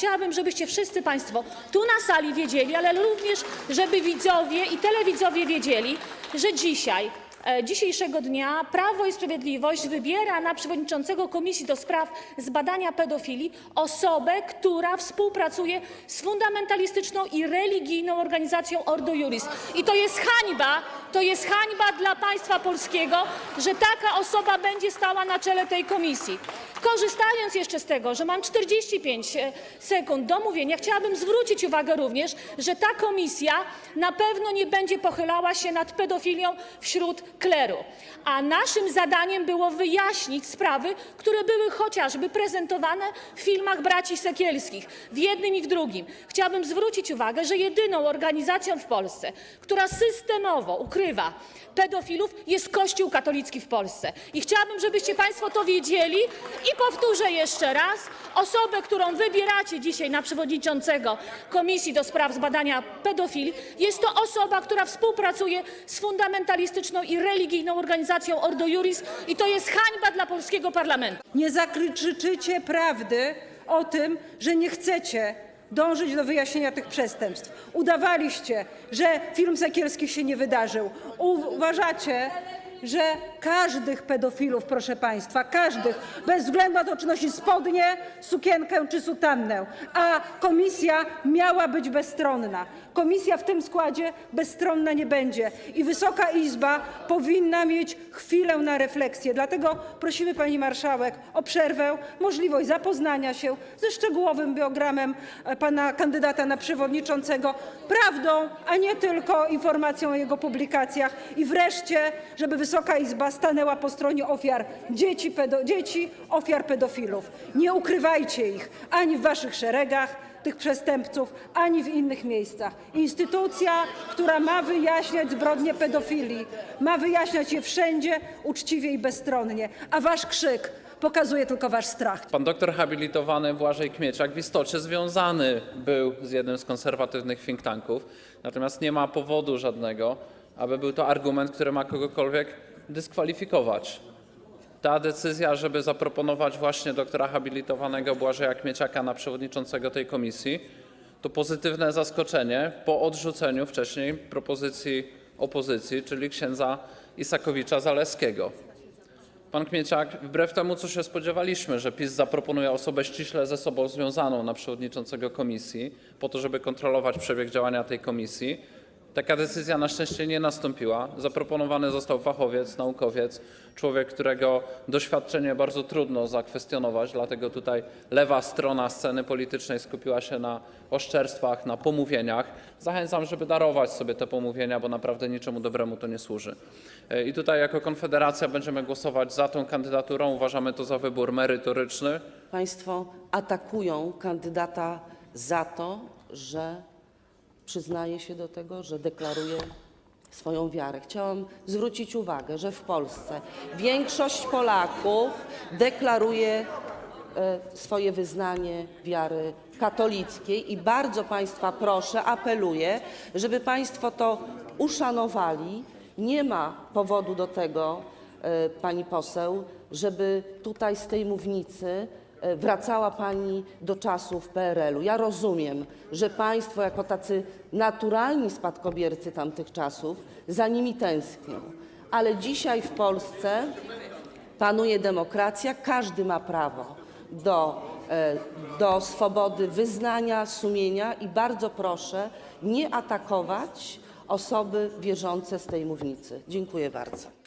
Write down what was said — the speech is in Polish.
Chciałabym, żebyście wszyscy Państwo tu na sali wiedzieli, ale również, żeby widzowie i telewidzowie wiedzieli, że dzisiaj, e, dzisiejszego dnia Prawo i Sprawiedliwość wybiera na przewodniczącego Komisji do Spraw Zbadania Pedofilii osobę, która współpracuje z fundamentalistyczną i religijną organizacją Ordo Juris. I to jest hańba, to jest hańba dla państwa polskiego, że taka osoba będzie stała na czele tej komisji. Korzystając jeszcze z tego, że mam 45 e, sekund do mówienia, chciałabym zwrócić uwagę również, że ta komisja na pewno nie będzie pochylała się nad pedofilią wśród kleru. A naszym zadaniem było wyjaśnić sprawy, które były chociażby prezentowane w filmach braci Sekielskich, w jednym i w drugim. Chciałabym zwrócić uwagę, że jedyną organizacją w Polsce, która systemowo ukrywa pedofilów, jest Kościół katolicki w Polsce. I chciałabym, żebyście Państwo to wiedzieli i powtórzę jeszcze raz, osobę, którą wybieracie dzisiaj na przewodniczącego Komisji do Spraw Zbadania Pedofilii, jest to osoba, która współpracuje z fundamentalistyczną i religijną organizacją Ordo Juris i to jest hańba dla polskiego parlamentu. Nie zakrzyczycie prawdy o tym, że nie chcecie dążyć do wyjaśnienia tych przestępstw. Udawaliście, że film Sekielskich się nie wydarzył. Uważacie, że każdych pedofilów, proszę państwa, każdych, bez względu na to, czy nosi spodnie, sukienkę czy sutannę, a komisja miała być bezstronna. Komisja w tym składzie bezstronna nie będzie i Wysoka Izba powinna mieć chwilę na refleksję. Dlatego prosimy pani marszałek o przerwę, możliwość zapoznania się ze szczegółowym biogramem e, pana kandydata na przewodniczącego, prawdą, a nie tylko informacją o jego publikacjach i wreszcie, żeby Wysoka Izba stanęła po stronie ofiar dzieci, pedo, dzieci ofiar pedofilów. Nie ukrywajcie ich ani w waszych szeregach, tych przestępców, ani w innych miejscach. Instytucja, która ma wyjaśniać zbrodnie pedofilii, ma wyjaśniać je wszędzie, uczciwie i bezstronnie, a wasz krzyk pokazuje tylko wasz strach. Pan doktor habilitowany Błażej Kmieciak w istocie związany był z jednym z konserwatywnych think tanków, natomiast nie ma powodu żadnego, aby był to argument, który ma kogokolwiek dyskwalifikować. Ta decyzja, żeby zaproponować właśnie doktora habilitowanego Błażeja Kmieciaka na przewodniczącego tej komisji, to pozytywne zaskoczenie po odrzuceniu wcześniej propozycji opozycji, czyli księdza Isakowicza Zaleskiego. Pan Kmieciak, wbrew temu, co się spodziewaliśmy, że PiS zaproponuje osobę ściśle ze sobą związaną na przewodniczącego komisji, po to, żeby kontrolować przebieg działania tej komisji, taka decyzja na szczęście nie nastąpiła. Zaproponowany został fachowiec, naukowiec, człowiek, którego doświadczenie bardzo trudno zakwestionować, dlatego tutaj lewa strona sceny politycznej skupiła się na oszczerstwach, na pomówieniach. Zachęcam, żeby darować sobie te pomówienia, bo naprawdę niczemu dobremu to nie służy. E, I tutaj jako Konfederacja będziemy głosować za tą kandydaturą. Uważamy to za wybór merytoryczny. Państwo atakują kandydata za to, że przyznaje się do tego, że deklaruje swoją wiarę. Chciałam zwrócić uwagę, że w Polsce większość Polaków deklaruje e, swoje wyznanie wiary katolickiej i bardzo Państwa proszę, apeluję, żeby Państwo to uszanowali. Nie ma powodu do tego, e, pani poseł, żeby tutaj z tej mównicy wracała pani do czasów PRL-u. Ja rozumiem, że państwo jako tacy naturalni spadkobiercy tamtych czasów za nimi tęsknią, ale dzisiaj w Polsce panuje demokracja, każdy ma prawo do, e, do swobody wyznania, sumienia i bardzo proszę nie atakować osoby wierzące z tej mównicy. Dziękuję bardzo.